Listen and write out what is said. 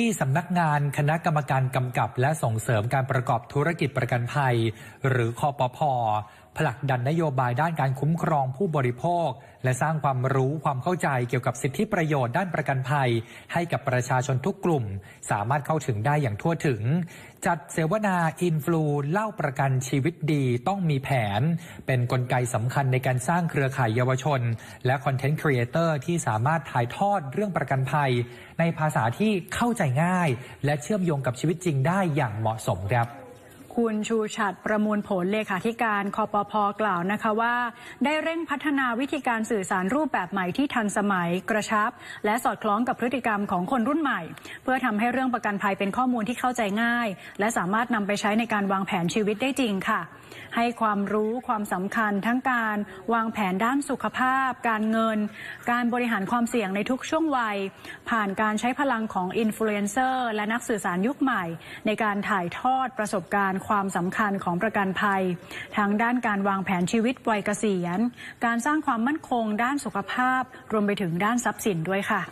ที่สำนักงานคณะกรรมการกำกับและส่งเสริมการประกอบธุรกิจประกันภัย หรือคอปพ ผลักดันนโยบายด้านการคุ้มครองผู้บริโภค และสร้างความรู้ความเข้าใจเกี่ยวกับสิทธิประโยชน์ด้านประกันภัย ให้กับประชาชนทุกกลุ่ม สามารถเข้าถึงได้อย่างทั่วถึง จัดเสวนาอินฟลูเล่าประกันชีวิตดีต้องมีแผน เป็นนกลไกสำคัญในการสร้างเครือข่ายเยาวชน และคอนเทนต์ครีเอเตอร์ที่สามารถถ่ายทอดเรื่องประกันภัย ในภาษาที่เข้าใจง่าย และเชื่อมโยงกับชีวิตจริงได้อย่างเหมาะสมครับ คุณชูชัดประมูลผลเลขาธิการคอปพกล่าวนะคะว่า ได้เร่งพัฒนาวิธีการสื่อสารรูปแบบใหม่ที่ทันสมัยกระชับ และสอดคล้องกับพฤติกรรมของคนรุ่นใหม่ เพื่อทำให้เรื่องประกันภัยเป็นข้อมูลที่เข้าใจง่าย และสามารถนำไปใช้ในการวางแผนชีวิตได้จริงค่ะ ให้ความรู้ความสำคัญทั้งการวางแผนด้านสุขภาพ การเงิน การบริหารความเสี่ยงในทุกช่วงวัย ผ่านการใช้พลังของอินฟลูเอนเซอร์และนักสื่อสารยุคใหม่ ในการถ่ายทอดประสบการณ์ความสำคัญของประกันภัย ทั้งด้านการวางแผนชีวิตวัยเกษียณ การสร้างความมั่นคงด้านสุขภาพ รวมไปถึงด้านทรัพย์สินด้วยค่ะ